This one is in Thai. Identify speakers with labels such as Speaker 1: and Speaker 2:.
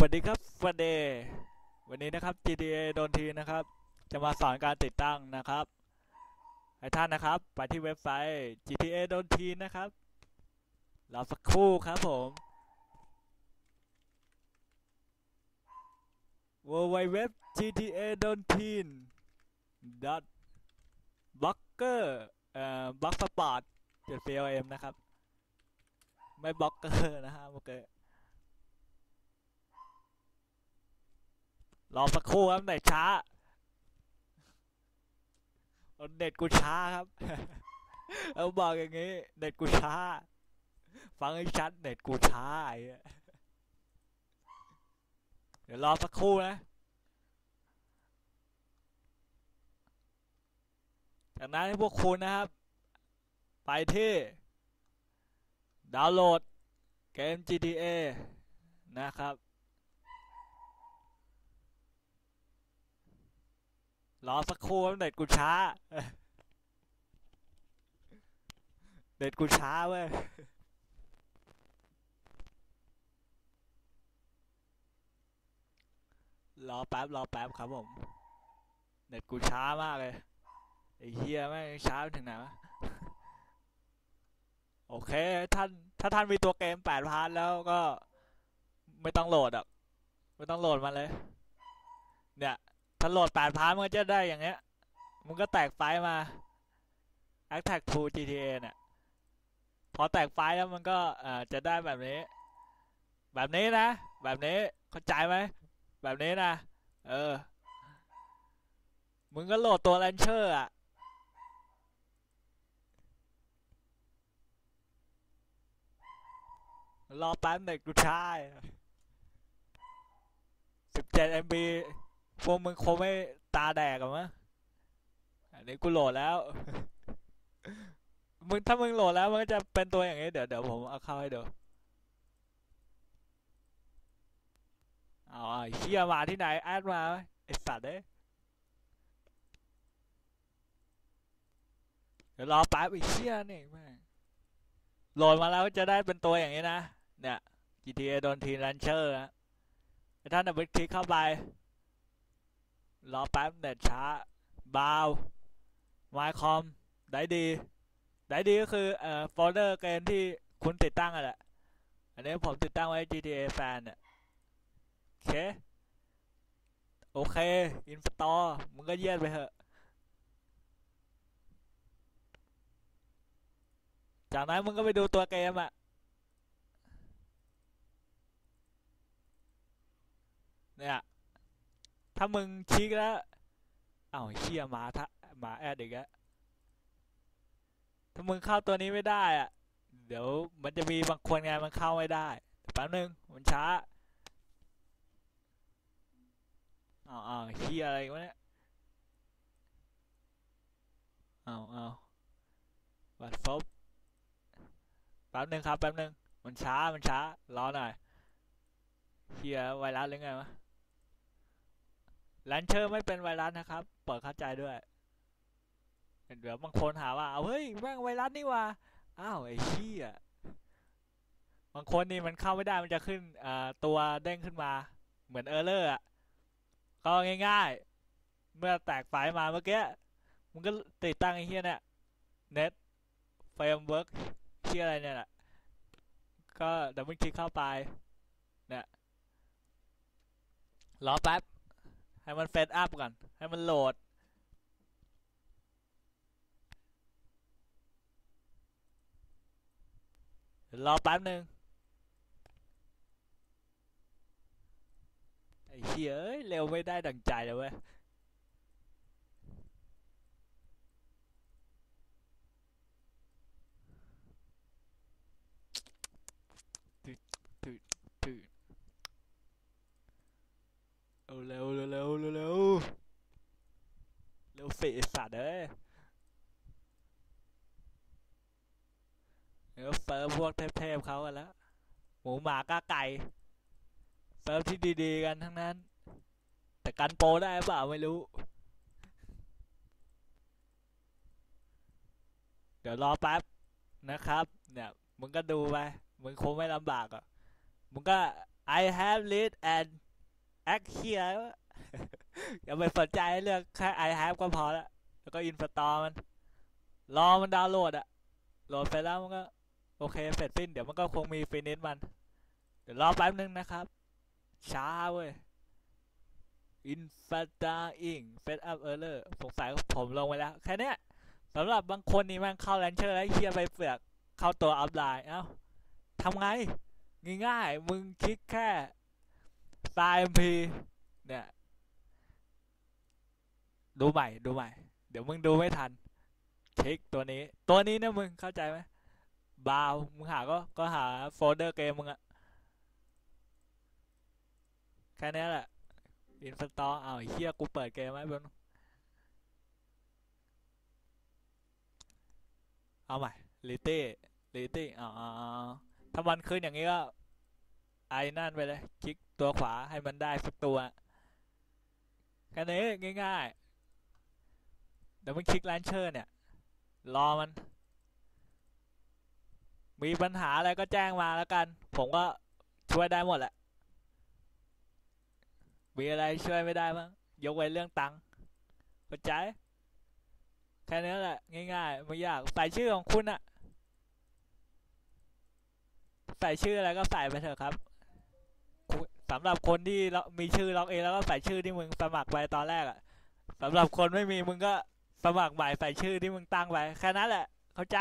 Speaker 1: สวัสดีครับสวัสดีวันนี้นะครับ GTA โดนทีนะครับ จะมาสอนการติดตั้งนะครับให้ท่านนะครับ ไปที่เว็บไซต์ GTA โดนทีนะครับรอสักครู่ครับผม www GTA โดนที dot blocker เอ่อ block spot จุด com นะครับ ไม่บล็อกเกอร์นะฮะโอเค รอสักครู่ครับเน็ตช้าเน็ตกูช้าครับเอาบอกอย่างงี้เน็ตกูช้า ฟังให้ชัดเน็ตกูช้าไอ้เหี้ยเดี๋ยวรอสักครู่นะจากนั้นให้พวกคุณนะครับ ไปที่ ดาวน์โหลดเกม GTA นะครับ รอสักครู่เน็ตกูช้า เน็ตกูช้าเว้ยรอแป๊บรอแป๊บครับผม เน็ตกูช้ามากเลยไอ้เฮียแม่งช้าถึงไหนวะโอเค ท่าน ถ้าท่านมีตัวเกมแปดพาร์ทแล้วก็ ไม่ต้องโหลดอะ ไม่ต้องโหลดมันเลย เนี่ย ถ้าโหลดแปดพาร์ทมันก็จะได้อย่างเงี้ย มันก็แตกไฟล์มา Attack 2 GTA เนี่ย พอแตกไฟล์แล้วมันก็จะได้แบบนี้ แบบนี้นะ แบบนี้เข้าใจไหม แบบนี้นะ เออ มึงก็โหลดตัว Launcher อะรอแป๊บเด็กกูชายสิบเจ็ด MB พวกมึงคงไม่ตาแดกหรอมั้งอันนี้กูโหลดแล้ว มึงถ้ามึงโหลดแล้ว มันก็จะเป็นตัวอย่างนี้เดี๋ยวเดี๋ยวผมเอาเข้าให้ดูเอาไอ้เฮียมาที่ไหนแอดมาไอสัตว์เอ้เดี๋ยวรอแป๊บไอ้เฮียนี่แม่งโหลดมาแล้วจะได้เป็นตัวอย่างนี้นะ เนี่ย GTA โดนทีลันเชอร์นะถ้าท่านเอาไปคลิกเข้าไป รอแป๊บเน็ตช้าบาวไมคอมได้ดีได้ดีก็คือเอ่อโฟลเดอร์เกมที่คุณติดตั้งอะแหละ อันนี้ผมติดตั้งไว้ GTA Fan เนี่ยโอเค โอเค อินสตอลมึงก็เยียดไปเถอะ จากนั้นมึงก็ไปดูตัวเกมอะเนี่ย ถ้ามึงชี้แล้วเอ้าเชี่ยหมาทะหมาแอดอีกแล้วถ้ามึงเข้าตัวนี้ไม่ได้อะเดี๋ยวมันจะมีบางคนไงมันเข้าไม่ได้แป๊บนึงมันช้าเอาวอ้าเชี่ยอะไรวะเนี่ยเอาวอ้าบัตรฟบแป๊บนึงครับแป๊บนึงมันช้ามันช้า รอหน่อยเฮียไวรัสหรือไงวะ แลนเชอร์ไม่เป็นไวรัสนะครับ เปิดเข้าใจด้วย เดี๋ยวบางคนหาว่า เอาเฮ้ยแม่งไวรัสนี่ว่า อ้าวไอ้เหี้ยบางคนนี่มันเข้าไม่ได้มันจะขึ้นตัวเด้งขึ้นมา เหมือนเออร์เลอร์อะ ก็ง่ายๆ เมื่อแตกไฟมาเมื่อกี้ มันก็ติดตั้งไอ้เหี้ยเนี่ย net framework เหี้อะไรเนี่ยแหละก็เดี๋ยวมันคลิกเข้าไปเนี่ยรอแป๊บ ให้มันเฟซอัพก่อน ให้มันโหลด รอแป๊บหนึ่งไอ้เหี้ยเอ้ยเร็วไม่ได้ดังใจเลยเว้ย ตึ๊ดตึ๊ดตึ๊ดเอาเร็วเร็วเร็วเร็วเร็ว เร็วสิไอ้สัตว์เอ้ยเดี๋ยวเฟิร์ฟพวกเทพๆเขากันแล้วหมูหมาก้าไก่เฟิร์ฟที่ดีๆกันทั้งนั้น แต่กันโปได้เปล่าไม่รู้ เดี๋ยวรอแป๊บนะครับ เนี่ยมึงก็ดูไปมึงคงไม่ลำบากอะมึงก็ I have read and act here อย่าไปสนใจเรื่องแค่ I have ก็พอแล้วแล้วก็ install มัน รอมันดาวน์โหลดอะโหลดไปแล้วมันก็ โอเคเสร็จสิ้นเดี๋ยวมันก็คงมีฟินิชมัน เดี๋ยวรอแป๊บนึงนะครับ ช้าเว้ย install set up error สงสัยผมลงไปแล้ว แค่นี้สำหรับบางคนนี่มันเข้าแลนเชอร์แล้วเฮียไปเปลือก เข้าตัวอัพไลน์ เอ้าทำไง ง่ายๆ มึงคลิกแค่ StyleMP เนี่ย ดูใหม่ ดูใหม่ เดี๋ยวมึงดูไม่ทันคลิกตัวนี้ ตัวนี้นะมึงเข้าใจไหมบาวมึงหาก็ก็หาโฟลเดอร์เกมมึงอะแค่นี้แหละอินสตอลเอาไอ้เฮียกูเปิดเกมไว้บนเอาใหม่ลิตี้ลิตี้อ๋อถ้ามันขึ้นอย่างนี้ก็ ไอ้นั่นไปเลย คลิกตัวขวาให้มันได้สักตัวแค่นี้ง่าย ๆ ดี๋ยวมึงคลิกแลนเชอร์เนี่ย รอมัน มีปัญหาอะไรก็แจ้งมาแล้วกัน ผมก็ช่วยได้หมดแหละ มีอะไรช่วยไม่ได้บ้างยกเว้นเรื่องตังค์เข้าใจ แค่นี้แหละ ง่ายๆ ไม่ยาก ใส่ชื่อของคุณอะใส่ชื่ออะไรก็ใส่ไปเถอะครับสำหรับคนที่มีชื่อล็อกเองแล้วก็ใส่ชื่อที่มึงสมัครไปตอนแรกอะสำหรับคนไม่มีมึงก็ สมัครใหม่ใส่ชื่อที่มึงตั้งไว้แค่นั้นแหละ เข้าใจ